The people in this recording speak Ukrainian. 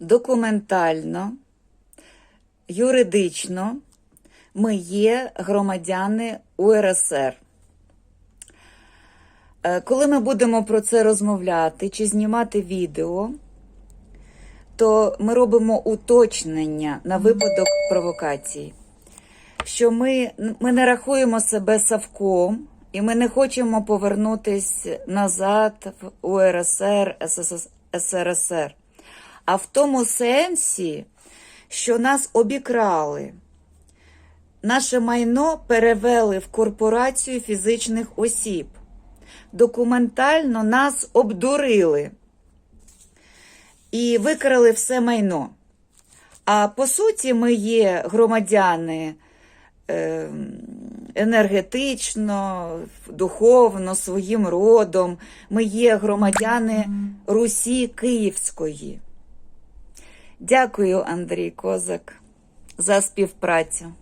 документально, юридично ми є громадяни УРСР. Е, Коли ми будемо про це розмовляти чи знімати відео, то ми робимо уточнення на випадок провокації, що ми, ми не рахуємо себе Савком, і ми не хочемо повернутись назад в УРСР, ССС- СРСР, а в тому сенсі, що нас обікрали. Наше майно перевели в корпорацію фізичних осіб. Документально нас обдурили і викрали все майно. А по суті, ми є громадяни е, енергетично, духовно, своїм родом. Ми є громадяни Русі Київської. Дякую, Андрій Козак, за співпрацю.